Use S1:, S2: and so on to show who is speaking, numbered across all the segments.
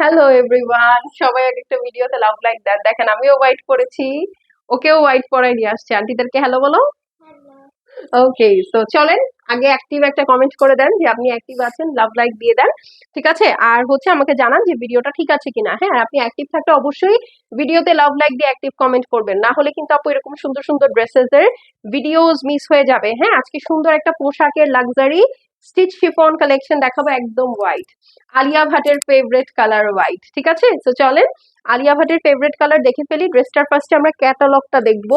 S1: Hello everyone সবাই এক একটা ভিডিওতে লাভ লাইক দেন দেখেন আমিও হোয়াইট পরেছি ওকেও হোয়াইট পরাই নিয়ে আসছে। আন্টিদেরকে হ্যালো বলো? ওকে তো চলেন। আগে অ্যাক্টিভ একটা কমেন্ট করে দেন যে আপনি অ্যাক্টিভ আছেন লাভ লাইক দিয়ে দেন। ঠিক আছে? আর হচ্ছে আমাকে জানান যে ভিডিওটা ঠিক আছে কিনা। হ্যাঁ আপনি অ্যাক্টিভ থাকলে অবশ্যই ভিডিওতে লাভ লাইক দিয়ে অ্যাক্টিভ কমেন্ট করবেন। না হলে কিন্তু আপু এরকম সুন্দর সুন্দর ড্রেসেস এর ভিডিওস মিস হয়ে যাবে। হ্যাঁ আজকে সুন্দর একটা পোশাকের লাক্সারি স্টিচ শিফন কালেকশন দেখাবো একদম হোয়াইট আলিয়া ভাটের ফেভারেট কালার হোয়াইট ঠিক আছে? তো চলেন আলিয়া ভাটের ফেভারেট কালার দেখে ফেলি। ড্রেসটার ফার্স্টে আমরা ক্যাটালগটা দেখব।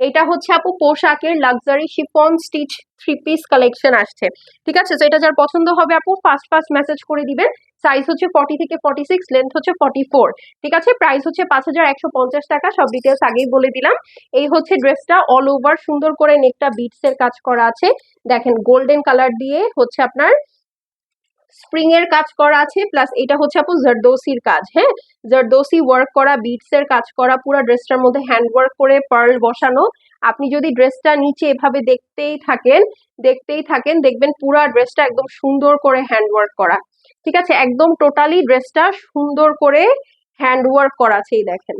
S1: এটা হচ্ছে আপু পোশাকের luxury chiffon stitch three piece collection আসছে। ঠিক আছে? তো এটা যার পছন্দ হবে আপু ফার্স্ট ফার্স্ট মেসেজ করে দিবেন। সাইজ হচ্ছে ফর্টি থেকে ফর্টি সিক্স লেন্থ হচ্ছে ফর্টি ফোর ঠিক আছে? প্রাইস হচ্ছে পাঁচ হাজার একশো পঞ্চাশ টাকা, সব ডিটেলস আগেই বলে দিলাম। এই হচ্ছে ড্রেসটা অল ওভার সুন্দর করে নেকটা বিটস এর কাজ করা আছে। দেখেন গোল্ডেন কালার দিয়ে হচ্ছে আপনার স্প্রিং এর কাজ করা আছে প্লাস এটা হচ্ছে আপু জারদোসির কাজ হ্যাঁ? জারদোসি ওয়ার্ক করা বিটস এর কাজ করা, পুরো ড্রেসটার মধ্যে হ্যান্ড ওয়ার্ক করে পার্ল বসানো। আপনি যদি ড্রেসটা নিচে এভাবে দেখতেই থাকেন দেখতেই থাকেন, দেখবেন পুরো ড্রেসটা একদম সুন্দর করে হ্যান্ড ওয়ার্ক করা। ঠিক আছে? একদম টোটালি ড্রেসটা সুন্দর করে হ্যান্ড ওয়ার্ক করা আছে, এই দেখেন।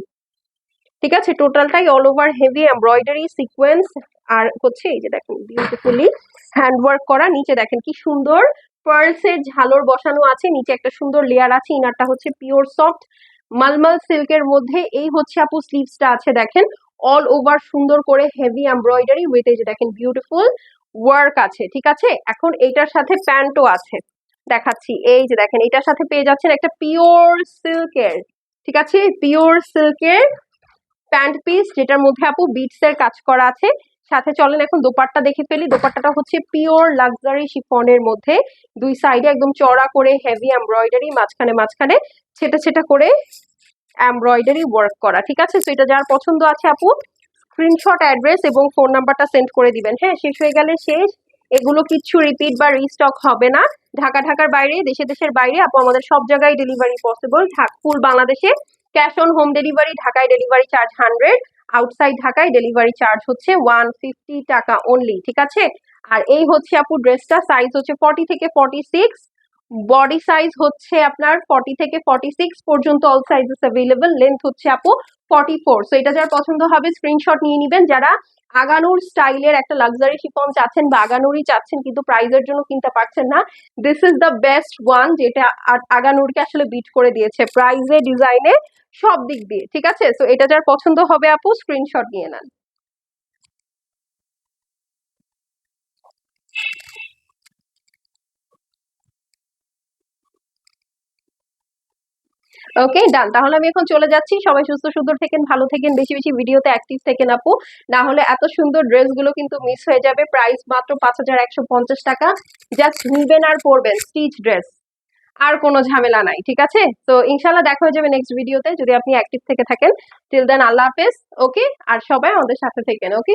S1: ঠিক আছে? টোটালটাই all over heavy embroidery sequence আর হচ্ছে এই যে দেখেন বিউটিফুলি হ্যান্ড ওয়ার্ক করা। নিচে দেখেন কি সুন্দর পার্লস এর ঝালর বসানো আছে, নিচে একটা সুন্দর লেয়ার আছে ইনারটা হচ্ছে পিওর সফট মালমাল সিল্কের মধ্যে এই হচ্ছে আপু স্লিভসটা আছে, দেখেন। অল ওভার সুন্দর করে হেভি এমব্রয়ডারি উইথ এই যে দেখেন বিউটিফুল ওয়ার্ক আছে, ঠিক আছে? এখন এইটার সাথে প্যান্টও আছে, দেখাচ্ছি। এই যে দেখেন এটার সাথে পেয়ে যাচ্ছেন একটা পিওর সিল্কের ঠিক আছে? পিওর সিল্কের প্যান্ট পিস যেটার মধ্যে আপু বিটস এর কাজ করা আছে। সাথে চলেন এখন দোপাট্টা দেখে ফেলি। দোপাট্টাটা হচ্ছে পিওর লাক্সারি শিফনের মধ্যে। দুই সাইডে একদম চড়া করে হেভি এমব্রয়ডারি মাঝখানে মাঝখানে ছেটা ছেটা করে এমব্রয়ডারি ওয়ার্ক করা, ঠিক আছে? তো এটা যার পছন্দ আছে আপু স্ক্রিনশট অ্যাড্রেস এবং ফোন নাম্বারটা সেন্ড করে দিবেন। হ্যাঁ শেষ হয়ে গেলে শেষ। এগুলো কিচ্ছু রিপিট বা রিস্টক হবে না। ঢাকা, ঢাকার বাইরে, দেশে, দেশের বাইরে, আপু, আমাদের সব জায়গায় ডেলিভারি পসিবল ফুল বাংলাদেশে। ক্যাশ অন হোম ডেলিভারি ঢাকায় ডেলিভারি চার্জ হান্ড্রেড আউটসাইড ঢাকায় ডেলিভারি চার্জ হচ্ছে ওয়ান ফিফটি টাকা অনলি ঠিক আছে? আর এই হচ্ছে আপু ড্রেসটা সাইজ হচ্ছে ফর্টি থেকে ফর্টি সিক্স বডি সাইজ হচ্ছে আপনার ফর্টি থেকে ফর্টি সিক্স পর্যন্ত অল সাইজেস অ্যাভেলেবল লেন্থ হচ্ছে আপু ফর্টি ফোর সো এটা যার পছন্দ হবে স্ক্রিনশট নিয়ে নেবেন। যারা আগানুর স্টাইলের একটা লাক্সারি শিফন চাচ্ছেন বা আগানুরই চাচ্ছেন কিন্তু প্রাইজের জন্য কিনতে পারছেন না this is the best one যেটা আগানুরকে আসলে বিট করে দিয়েছে প্রাইজে ডিজাইনে সব দিক দিয়ে, ঠিক আছে? তো এটা যার পছন্দ হবে আপু স্ক্রিনশট নিয়ে নেন। ওকে ডান তাহলে আমি এখন চলে যাচ্ছি। সবাই সুস্থ, সুন্দর থেকেন, ভালো থেকেন, বেশি বেশি ভিডিওতে অ্যাক্টিভ থেকেন আপু। না হলে এত সুন্দর ড্রেসগুলো কিন্তু মিস হয়ে যাবে। প্রাইস মাত্র পাঁচ হাজার একশো পঞ্চাশ টাকা। জাস্ট নিবেন আর পরবেন স্টিচ ড্রেস আর কোনো ঝামেলা নাই, ঠিক আছে? তো ইনশাল্লাহ দেখা হয়ে যাবে নেক্সট ভিডিওতে যদি আপনি অ্যাক্টিভ থেকে থাকেন টিল দেন আল্লাহ হাফেজ ওকে আর সবাই আমাদের সাথে থেকেন ওকে